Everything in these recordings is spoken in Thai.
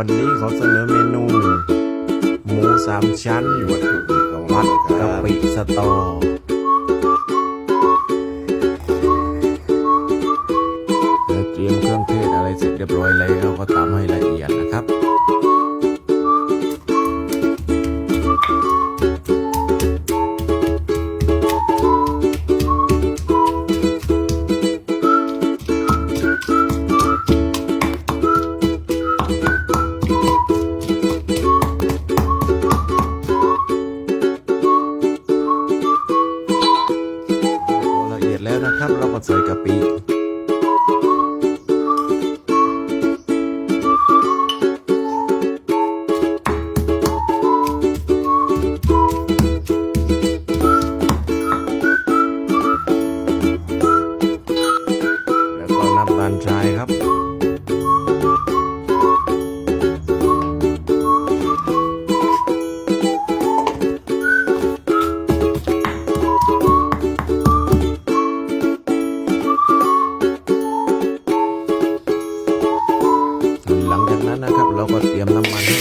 วันนี้ขอเสนอเมนู หมูสามชั้นวัตถุดิบของผัเราดกะปิสตอ เตรียมเครื่องเทศอะไรเสร็จเรียบร้อยแล้วก็ตามให้ละเอียดนะครับ นะครับ เราก็ใส่กะปิแล้วก็น้ำตาลทรายครับ หลังจากนั้นนะครับ เราก็เตรียมน้ำมันให้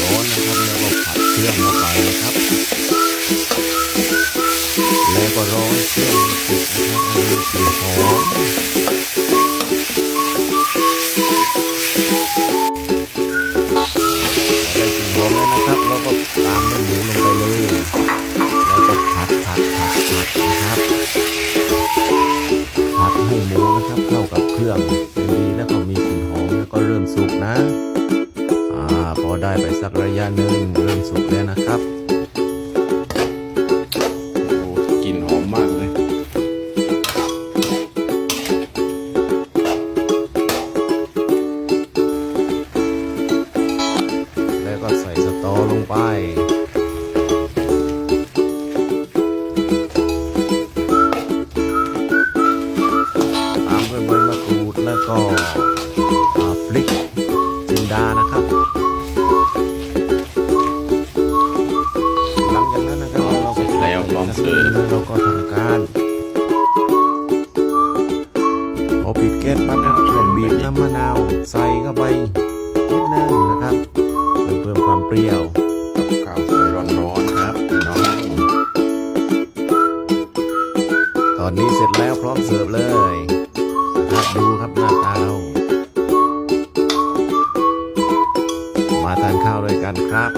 ร้อนนะครับแล้วก็ผัดเครื่องเข้าไปนะครับ แล้วก็ร้อให้เครื่องสุกนะครับให้มีกลิ่นหอมได้กลิ่นหอมแล้วนะครับเราก็ตามด้วยหมูลงไปเลยแล้วก็ผัดผัดผัดผัดนะครับผัดให้หมูนะครับเข้ากับเครื่อง นะอ่าพอได้ไปสักระยะหนึ่งเริ่มสุกแล้วนะครับโอ้กลิ่นหอมมากเลยแล้วก็ใส่สตอลงไป แล้วพร้อมเสร์ฟแล้วเราก็ทำการพอปิดแก๊สปั๊บนะครับก็บีบน้ำมะนาวใส่เข้าไปนิดนึงนะครับเพิ่มความเปรี้ยวกับข้าวสวยร้อนๆครับน้องตอนนี้เสร็จแล้วพร้อมเสิร์ฟเลยนะครับดูครับหน้าตาเรามาทานข้าวด้วยกันครับ